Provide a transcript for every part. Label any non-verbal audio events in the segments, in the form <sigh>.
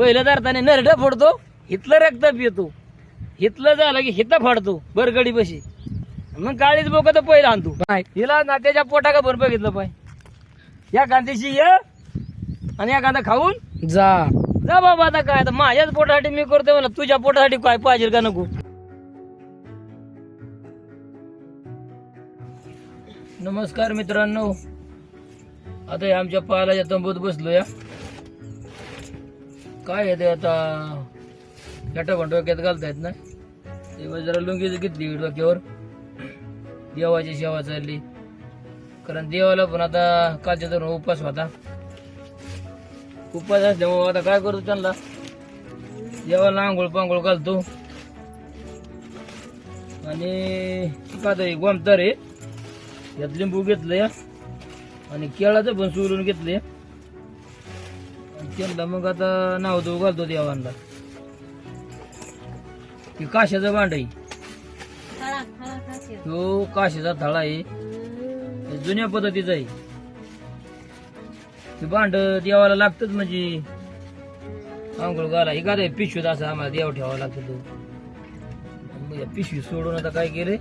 पहिलं धरताना नरड फोडतो हितलं रक्त पितो हितलं झालं की हिथं फाडतो बरगडी बशी मग काळीच बोक तर पहिलं आणतो. हिला ना त्याच्या पोटा का भर बघितलं पाय. या कांद्याशी ये आणि या कांदा खाऊन जा. जा बाबा आता काय आता माझ्याच पोटासाठी मी करतोय म्हणा तुझ्या पोटासाठी काय पाहिजे का नको? नमस्कार मित्रांनो. आता आमच्या पालाच्या तंबूत बसलो या काय येते ते आता? पण डोक्यात घालतायत ना? तेव्हा जरा लुंगीच घेतली डोक्यावर. देवाची सेवा चालली. कारण देवाला पण आता कालच्या तर उपास होता. उपास असल्यामुळे आता काय करतो त्यांना? देवाला आंघोळ पांघोळ घालतो. आणि का तरी गोमतर आहे. यात लिंबू घेतलं आणि केळाचं पण सोलून घेतलं आहे त्यांना मग आता नाव देऊ घालतो देवांना. की काशाचं भांड आहे. तो काशाचा थळा आहे. हे जुन्या पद्धतीचा आहे. ते भांड देवाला लागतच म्हणजे. आंघोळ घाला. हे काय पिशवीत असं आम्हाला देव ठेवावं लागतं तो. मग या पिशवी सोडून आता काय केले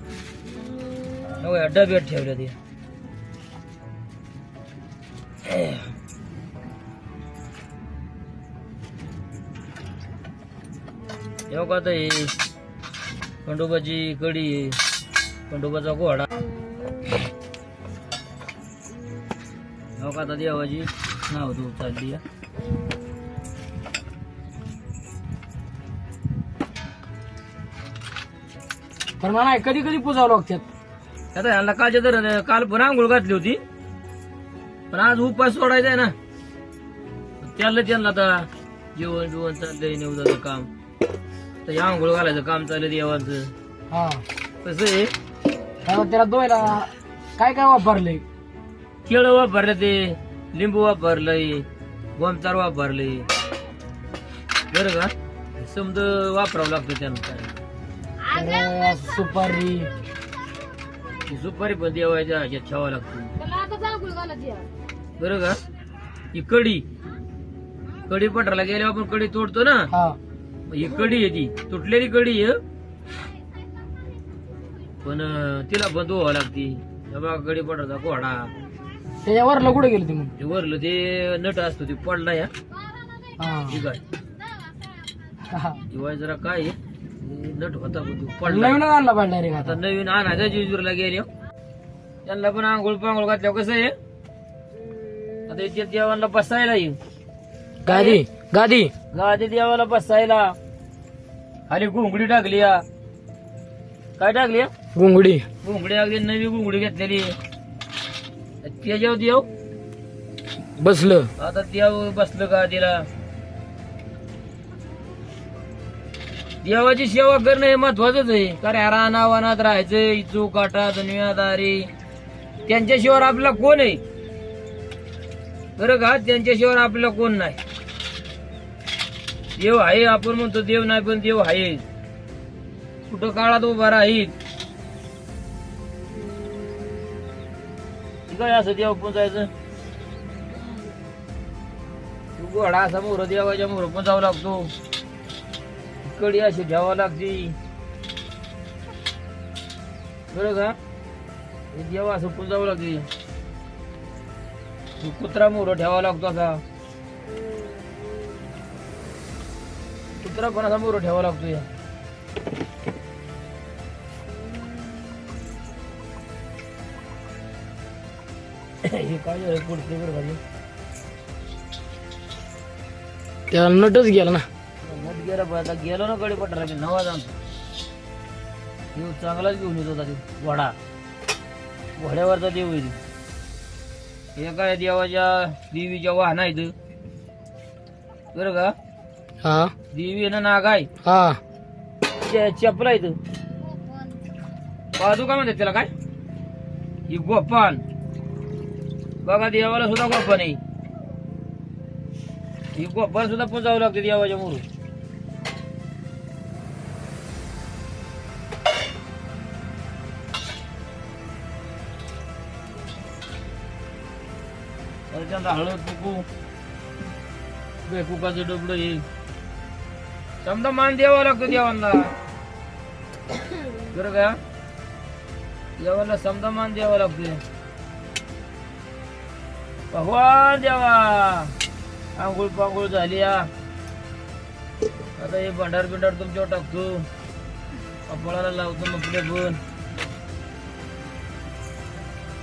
या डब्यात ठेवल्या ते येऊ का आता हे खंडोबाची कडी खंडोबाचा घोडा. आता देवाची नाव तू चालली. पण मला कधी कधी पुजावं लागतात. आता ह्यांना कालच्या तर काल पण आंघोळ घातली होती. पण आज उपास सोडायचा आहे ना. त्याला त्यांना आता जेवण बिवण चाललंय निवदाचं काम. तर हे आंघोळ घालायचं काम चाललंय देवाचं. हा. कसं आहे? त्याला त्याला दोयला काय काय वापरले केळं वापरलं ते लिंबू वापरलंय गोमतार वापरलंय. बरं का? समज वापरावं लागतं त्यांना काय तर सुपारी. ही सुपारी पण देवाच्या ह्याच्यात ठेवावं लागते. बरं का? ही कडी कडी पठाराला गेल्यावर आपण कडी तोडतो ना? हा. ही कडी आहे ती. तुटलेली कडी आहे. पण तिला पण धुवावं लागते. बघा कडी पठारचा घोडा त्याच्यावरला कुठे गेले तुम्ही ते वरलं ते नट असतो ते पडला या. हा. दिवाळी जरा काय आहे, ते नट होता पण तो पडला. नवीनच आणला डायरेक्ट आता. आता नवीन आणायचा जेजूरला गेले. त्यांना पण आंघोळ पांघोळ घातल्यावर कसं आहे? आता इथे देवाला बसायला येईल. गादी गादी. गादी देवाला बसायला. खाली घुंगडी टाकली या. काय टाकली या? गुंगडी घुंगडी अगदी नवी घुंगडी घेतलेली. त्याच्यावर देव बसलं. आता देव बसलं का तिला? देवाची सेवा करणं हे महत्वाचंच आहे. कारण रानावानात राहायचं इचू काटा दुनियादारी त्यांच्याशिवाय आपला कोण आहे? बरं का? त्यांच्याशिवाय आपल्याला कोण नाही. देव आहे आपण म्हणतो देव नाही पण देव आहे. कुठं काळात उभा राहील? काय असं देव पण जायचं? घोडा असा मोर देवाच्या मोर पण जावं लागतो. कडी अशी घ्यावं लागते. बरं का? देवा असं पण जावं लागते. कुत्रा मोर ठेवावा लागतो असा. कुत्रा पण असा मोर ठेवावा लागतो या हे काय झालं? पुढचे बरं का हे? त्याला नटच गेला ना. मध गेला पण आता गेलो ना कडे पटरा की नवा जाणतो देव चांगलाच घेऊन येत होता ते घोडा घोड्यावरचा देव. हे काय देवाच्या देवीच्या वाहन आहेत? बरं का? हा देवी आहे ना नाग आहे हा चे- चपला आहेत पाहतो का म्हणतात त्याला काय ही गोपान बघा देवाला सुद्धा गोपान आहे ही गोपान सुद्धा पण जावं लागते देवाच्या मोरू त्याच्यानंतर हळद कुकू बेकुकाचं डबडं हे. समजा मान द्यावा लागतो देवांना बरं का? देवाला समजा मान द्यावा लागतोय भगवान देवा आंघोळ पांघोळ झाली आता हे भंडार बिंडार तुमच्यावर टाकतो. कपाळाला लावतो मग पुढे पण.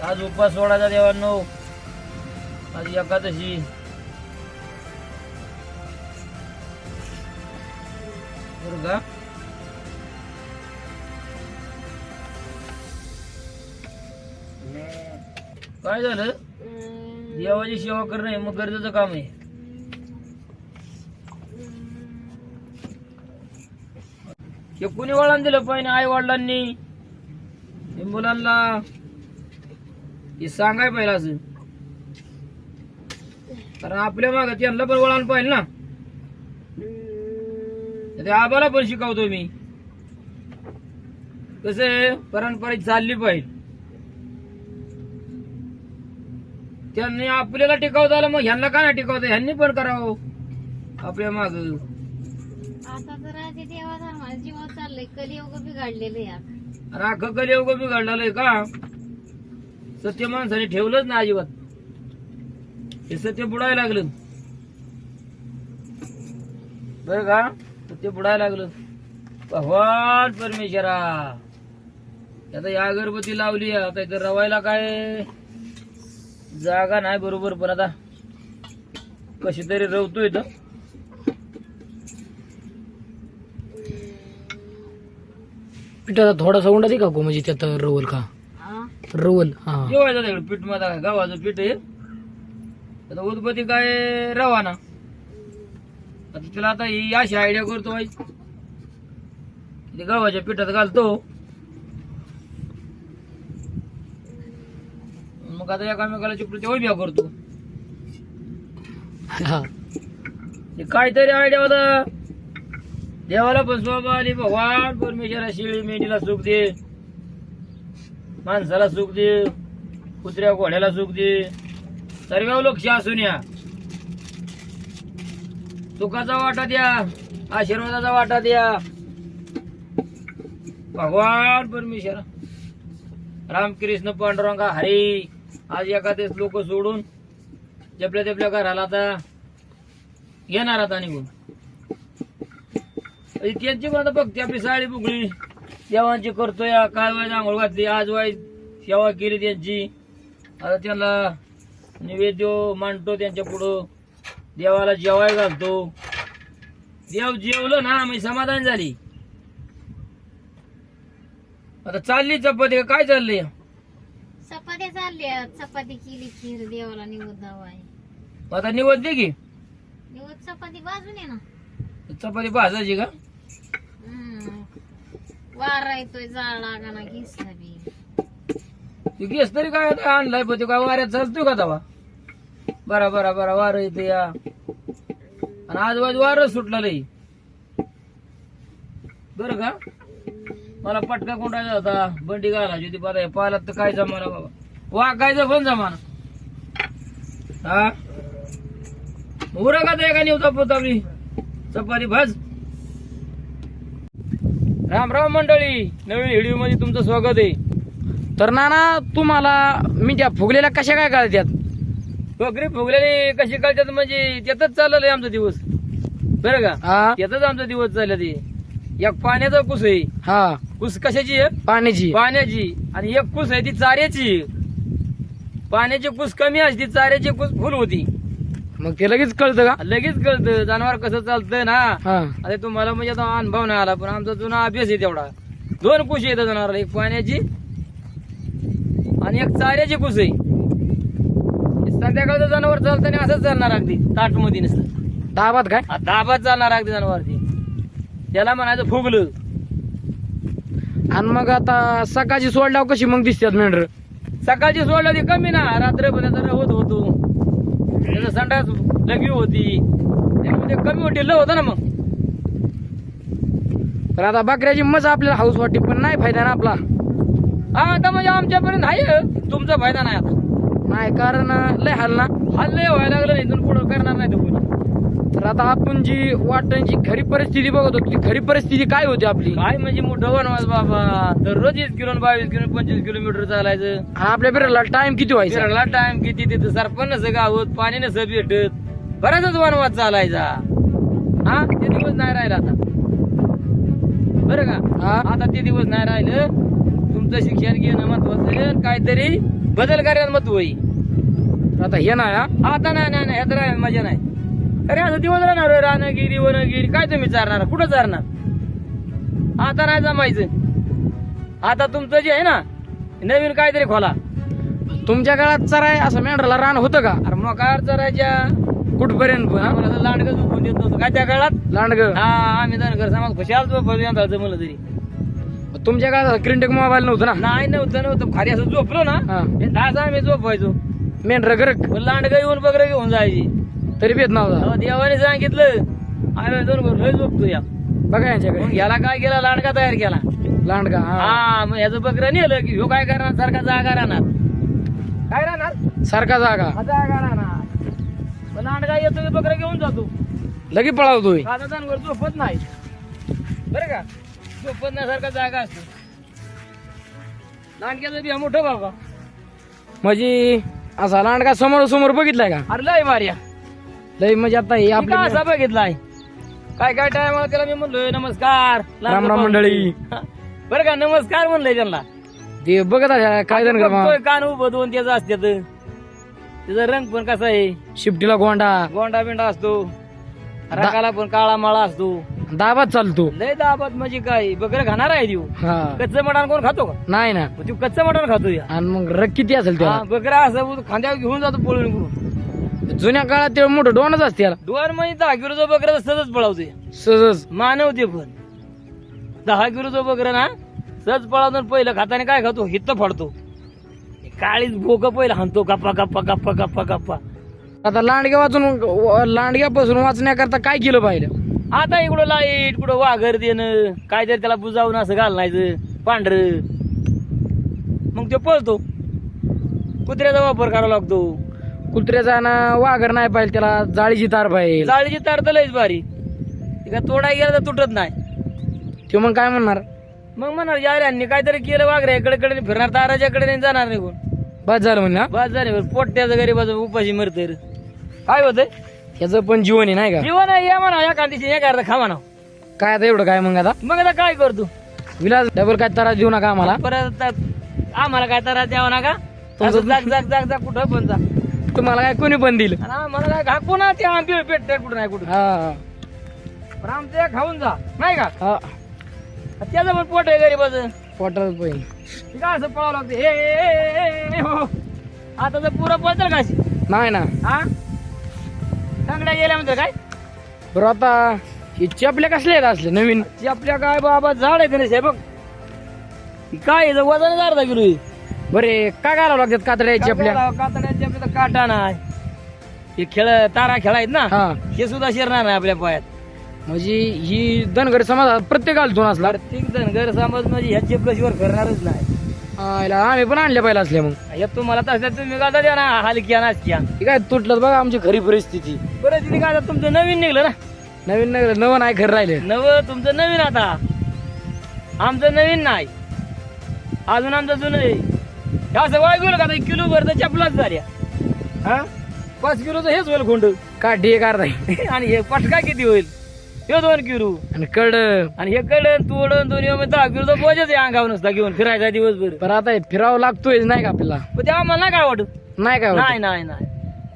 आज उपास सोडायचा देवांनो. आज एकादशी. Burada. काय झालं? देवाची सेवा करणं हे मग गरजेचं काम आहे. हे कुणी वळण दिलं? पाहिजे आई वडिलांनी हे मुलांना हे सांगाय पाहिलं असं. कारण आपल्या मागे त्यांना पण वळण पाहिजे ना. ते आबाला पण शिकवतो मी. कसं परंपरा चालली पाहिजे. त्यांनी आपल्याला टिकवता आलं मग ह्यांना का नाही टिकवता? ह्यांनी पण करावं. आपल्या माग. आता तर आधी देवा धर्माला जीवन चाललंय कलियुग बिघडलेलं राख कलियुग बिघडलेलं आहे का? सत्य माणसाने ठेवलंच ना अजिबात. हे सत्य बुडायला लागलं. बर का? सत्य बुडायला लागलं. भगवान परमेश्वरा आता या अगरबत्ती लावली आता इथं रवायला काय? जागा नाही बरोबर पण आता कशी तरी रवतो इथं. पिठाचा थोडासा उंडा दे का गो म्हणजे त्यात रवल का? हा? रवल हा. जेवायचं तिकडे पीठमध्ये काय गव्हाचं पीठ आहे. आता उदबत्ती काय? रवाना. आता तिला आता ही अशी आयडिया करतो बाई. ते गव्हाच्या पिठात घालतो. मग आता एकामेकाला चिपडूच्या उभ्या करतो. हा. हे काहीतरी आयडिया होता. देवाला पण स्वभाव आली भगवान परमेश्वरा शिळी मेंढीला सुख दे. माणसाला सुख दे. कुत्र्या घोड्याला सुख दे. सर्व लक्ष असून या सुखाचा वाटा द्या आशीर्वादाचा वाटा द्या. भगवान परमेश्वर रामकृष्ण पांडुरंगा हरी. आज एखादेच लोक सोडून जपल्या तपल्या घराला आता येणार आता निघून. त्यांची पण बघते आपली साडी बुकली देवांची करतोय काल वाईज आंघोळ घातली आज वाईज सेवा केली त्यांची. आता त्यांना नैवेद्य मांडतो त्यांच्या पुढं. देवाला जेवाय घालतो. देव जेवलं ना मी समाधान झाली. आता चालली चपाती का? काय चाललंय? चपात्या चालल्या चपाती केली खीर देवाला निवद आहे आता निवड दे की. निवद चपाती बाजून आहे ना. चपाती भाजायची का? हम्म. वारा येतोय जाळ लागा ना घेसला बी. तू गेस तरी काय आणलाय पण तू काय वाऱ्यात चालतोय का तवा? बरा बरा बरा वारं येते या. आणि आज वाज वारं सुटलं लई. बर का? मला पटका कोंडायचा होता. बंडी घालायची होती पाला पालात तर काय जमाना बाबा. वा काय पण जमाना. हा? उरा का एका निवता पोतावली चपाती भाज. राम राम मंडळी. नवीन व्हिडिओमध्ये तुमचं स्वागत आहे. तर नाना तुम्हाला मी त्या फुगलेल्या कशा काय कळत्यात बकरी फुगलेली कशी कळतात म्हणजे त्यातच चाललंय आमचा दिवस. बरं का? हा. त्यातच आमचा दिवस चालला ते. एक पाण्याचा कुस आहे. हा. कुस कशाची आहे? पाण्याची. पाण्याची. आणि एक कुस आहे ती चाऱ्याची. पाण्याची कुस कमी असते चाऱ्याची कुस फुल होती. मग ते लगेच कळतं का? लगेच कळतं. जनावर कसं चालतं ना? हा. आता तुम्हाला म्हणजे आता अनुभव नाही आला पण आमचा जुना अभ्यास आहे तेवढा. दोन कुशी येतात जनावरला एक पाण्याची आणि एक चाऱ्याची कुस आहे. संध्याकाळचं जनावर चालताना असंच चालणार अगदी. ताटमध्ये नसतं. दाबात काय? दाबात चालणार अगदी जनावर ते त्याला म्हणायचं फुगलं. आणि मग आता सकाळची सोडल्यावर कशी मग दिसतात मेंढर? सकाळची सोडलं ते कमी ना. रात्रभर होत होतो. त्याचा संडास लगी होती. त्यामुळे ते कमी होती ल होतं ना मग. पण आता बकऱ्याची मजा आपल्याला हाऊस वाटते पण नाही फायदा ना आपला. हा आता म्हणजे आमच्यापर्यंत आहे. तुमचा फायदा नाही आता. नाही कारण लय हाल ना हल्ले व्हायला लागलं नाही इथून पुढं करणार नाही तो कोणी. तर आता आपण जी वाटण्याची खरी परिस्थिती बघत होतो ती खरी परिस्थिती काय होती आपली? काय म्हणजे मोठं वनवास बाबा. दररोज वीस किलो बावीस किलो पंचवीस किलोमीटर चालायचं. आपल्या बिराला टाइम किती व्हायचा? फिरायला टाइम किती तिथं सरपण नसं गावत पाणी नसं भेटत. बराचच वनवास चालायचा. हा? ते दिवस नाही राहिला आता. बरं का? हा? आता ते दिवस नाही राहिलं. तुमचं शिक्षण घेणं महत्वाचं आहे. काहीतरी बदल करायला महत्त्व होईल. तर आता हे ना हा? आता नाही नाही नाही ह्यात राहायला मजा नाही. अरे असं दिवस राहणार रानगिरी वनगिरी काय तुम्ही चारणार? कुठं चारणार? आता नाही जमायचं. आता तुमचं जे आहे ना नवीन काहीतरी खोला. तुमच्या काळात चराय असं मेंढराला रान होतं का? अरे मग काय चरायच्या कुठपर्यंत? तर लांडगं झोपून देत नव्हतं. काय त्या काळात? लांडग. हा आम्ही धनगर समाज खुशाल म्हणलं तरी. तुमच्या काळात क्रिंटेक मोबाईल नव्हतं ना? नाही नव्हतं नव्हतं. खाली असं झोपलो ना. हा. हे तास आम्ही झोपायचो. मेंढर गरक पण लांडगं येऊन बकरं घेऊन जायची. तरी भेट नव्हता. तेव्हा देवाने सांगितलं आम्ही दोन लय झोपतो या. बघा यांच्याकडे याला काय केला? लांडगा तयार केला. लांडगा हा. हा मग याचं बकरं नेलं की ह्यो काय करणार? सारखा जागा राहणार. काय राहणार? सारखा जागा. हा जागा राहणार. लांडगा येतो की बकरं घेऊन जातो. लगी पळावतोय. झोपत नाही. बरं का? झोपत नाही सारखा जागा असतो. लांडग्याचं बी हा मोठं बाबा म्हणजे असा लांडगा समोर समोर बघितलाय का? अरे लय मार्या लय म्हणजे आता हे आपली असा बघितलाय? काय काय टायमाला त्याला मी म्हणलोय नमस्कार. राम राम मंडळी. <laughs> बरं का नमस्कार म्हणलंय त्यांना. ते बघत आहे काय जण का बघतोय कान उभं दोन त्याचं असत्यात. त्याचा रंग पण कसा आहे? शिफ्टीला गोंडा. गोंडा बिंडा असतो. रंगाला पण काळा माळा असतो. दाबात चालतो. लय दाबात म्हणजे काय? बकरं खाणार आहे देऊ. हा. कच्चं मटण कोण खातो का? नाही ना. मग तू कच्चं मटण खातो या. आणि मग रग किती असेल त्याला हा, बकरा असं खांद्यावर घेऊन जातो पळून करून. जुन्या काळात ते मोठं डोनच असते त्याला दोन म्हणजे दहा किलोचं बकरं सहज पळवतोय. सहज मानव ते पण. दहा किलोचं बकरं ना सहज पळवतो आणि पहिलं खाताने काय खातो? हित्त फाडतो. काळीच भोक पहिलं हाणतो गप्पा गप्पा गप्पा गप्पा गप्पा. आता लांडग्या वाचून लांडग्यापासून वाचण्याकरता काय केलं पाहिजे आता इकडं लाइट कुठं वाघर देणं काहीतरी त्याला बुजावून असं घालण्याचं पांढर. मग तो पळतो. कुत्र्याचा वापर करावा लागतो. कुत्र्याचा ना वाघर नाही पाहिजे त्याला जाळीची तार पाहिजे. जाळीची तार तर लयच भारी. काय तोडाय गेला तर तुटत नाही. ते मग काय म्हणणार? मग म्हणणार यार यांनी काहीतरी केलं वाघरे इकडे कडे फिरणार ताराच्या कडे नाही जाणार नाही कोण. बस झालं म्हणे ना बस झाले पोट्याचं गरीबाचं उपाशी मरते काय होतंय? याचं पण जीवन आहे नाही का? जीवन आहे या म्हणा या कांतीची या करता खा म्हणा काय आता एवढं काय मग आता? मग आता काय करतो विलास डबल काय तारा देऊ नका आम्हाला. परत आता आम्हाला काय तर द्यावा ना का असं जाग जाग जाग जाग कुठं पण जा. तुम्हाला काय कोणी पण दिलं. आम्हाला काय घा कोणा ते आंबे भेटते कुठं नाही कुठं. हा. पण आमचं एक खाऊन जा. नाही का? हा. त्याचं पण पोट आहे गरीबाचं. पोटात पाहिजे ते काय असं पळावं लागतं. ए, हो. आता तर पुरं पळतं का अशी? नाही ना. हा? दंगड्या गेल्या म्हणते काय? बरं आता हे चपल्या कसल्या आहेत असले नवीन? ती आपल्या काय बाबा झाड आहे नाही बघ. ही काय आहे, वजन अर्धा किलो आहे. बरे काय घालावं लागतात कातड्या चपल्या? कातड्याच्या आपल्या तर काटा नाही. हे खेळ तारा खेळायत ना? हा. हे सुद्धा शिरणार नाही आपल्या पायात. म्हणजे ही धनगरी समाजात प्रत्येक घालतून असला. प्रत्येक धनगर समाज म्हणजे ह्याच्या प्लसवर करणारच नाही. आम्ही पण आणल्या पाहिजे असल्या मग. हे तुम्हाला तसल्या तुम्ही गाता द्या ना हलक्या नाचक्या हे काय तुटलं बघा आमची खरी परिस्थिती. काय आता तुमचं नवीन निघलं ना. नवीन नवीन नवं नाही खरं राहिले. नव तुमचं नवीन आता. आमचं नवीन नाही. अजून आमचं जुनं आहे. हे असं वाय गेलं का किलो भर तर चपलाच झाल्या. हा? पाच किलोचं हेच होईल खोंड. काठी एक अर्धा. <laughs> आणि हे पटका किती होईल? हे दोन किलो आणि कड आणि हे कडन तोडन दोन्ही मध्ये दहा किलो तर बोजच आहे अंगावर नसता घेऊन फिरायचा दिवसभर. बरं आता हे फिरावं लागतोय नाही का आपल्याला? पण ते आम्हाला नाही काय वाटत नाही काय? नाही नाही नाही.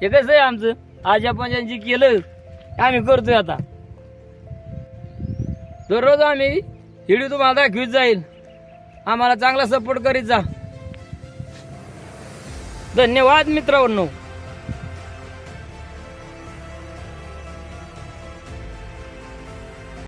हे कसं आहे आमचं? आज आपण केलं आम्ही करतोय आता. दररोज आम्ही व्हिडिओ तुम्हाला दाखवीत जाईल. आम्हाला चांगला सपोर्ट करीत जा. धन्यवाद मित्रांनो.